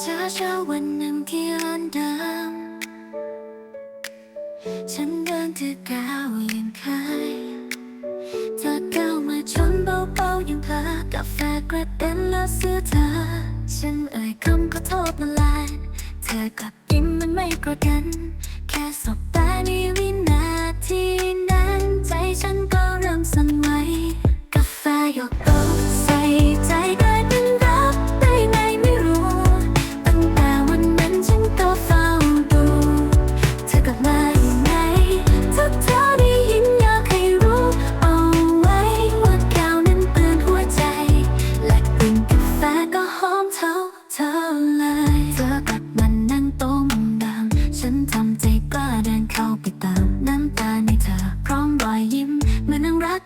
เจอเช้าวันหนึ่งที่ร้านเดิมฉันเดินถือก้าวยังเคยเธอก้าวมาชนเบาๆยังเพลอกาแฟกระเด็นแล้วเสื้อเธอ ฉันเอ่ยคำขอโทษมาลายเธอกลับยิ้มมันไม่กรธกัน แค่สบตาในวินาที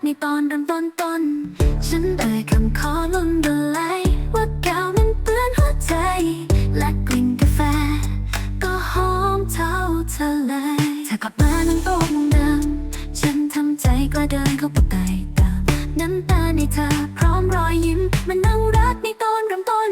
ในตอนเริ่มต้นต้น ฉันเอ่ยคำขอลงละลายว่าแก้วนั้นเปื้อนหัวใจ และกลิ่นกาแฟ ก็หอมเท่าเธอเลยเธอกลับมานั่งโต๊ะมุมเดิม ฉันทำใจกล้าเดินเข้าไปใต้ตามน้ำตาในเธอพร้อมรอยยิ้มมันนั่งรักในตอนเริ่มต้น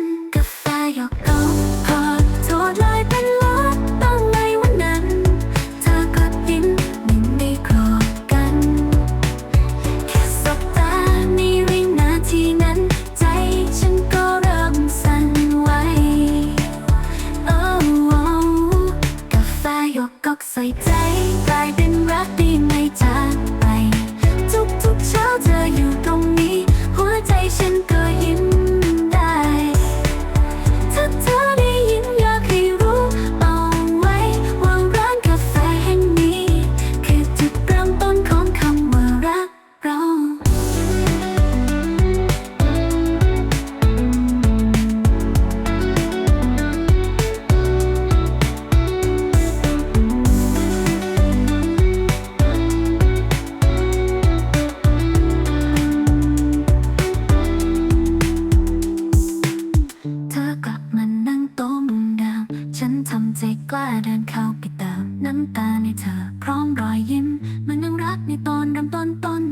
เดินเข้าไปตามน้ำตาในเธอ พร้อมรอยยิ้มเหมันนังรักในตอนเริ่มต้นต้น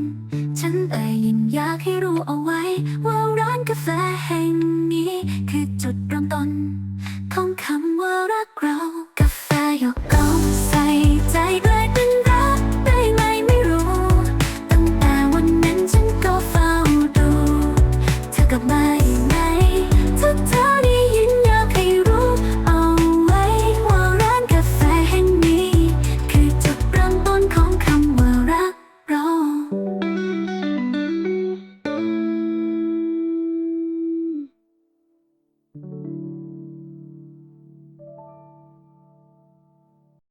ฉันเอ่ยยินอยากให้รู้เอาไว้ ว่าร้านกาแฟแห่งนี้ คือจุดเริ่มต้นของคำว่ารัก